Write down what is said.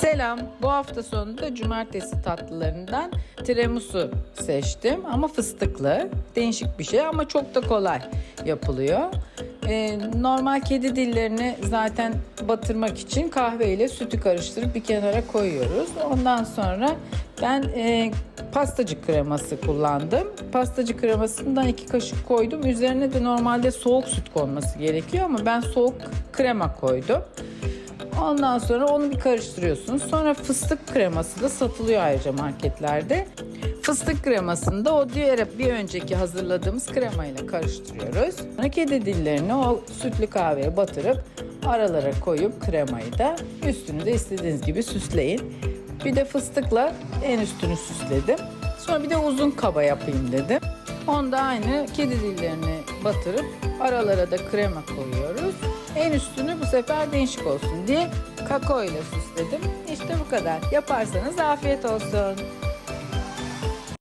Selam. Bu hafta sonunda cumartesi tatlılarından tiramisu seçtim ama fıstıklı. Değişik bir şey ama çok da kolay yapılıyor. Ee, normal kedi dillerini zaten batırmak için kahve ile sütü karıştırıp bir kenara koyuyoruz. Ondan sonra ben e, pastacı kreması kullandım. Pastacı kremasından iki kaşık koydum. Üzerine de normalde soğuk süt konması gerekiyor ama ben soğuk krema koydum. Ondan sonra onu bir karıştırıyorsunuz. Sonra fıstık kreması da satılıyor ayrıca marketlerde. Fıstık kremasını da o diğer bir önceki hazırladığımız kremayla karıştırıyoruz. Sonra kedi dillerini o sütlü kahveye batırıp aralara koyup kremayı da üstünü de istediğiniz gibi süsleyin. Bir de fıstıkla en üstünü süsledim. Sonra bir de uzun kaba yapayım dedim. Onda aynı kedi dillerini batırıp aralara da krema koyuyoruz. En üstünü sefer değişik olsun diye kakao ile süsledim. İşte bu kadar. Yaparsanız afiyet olsun.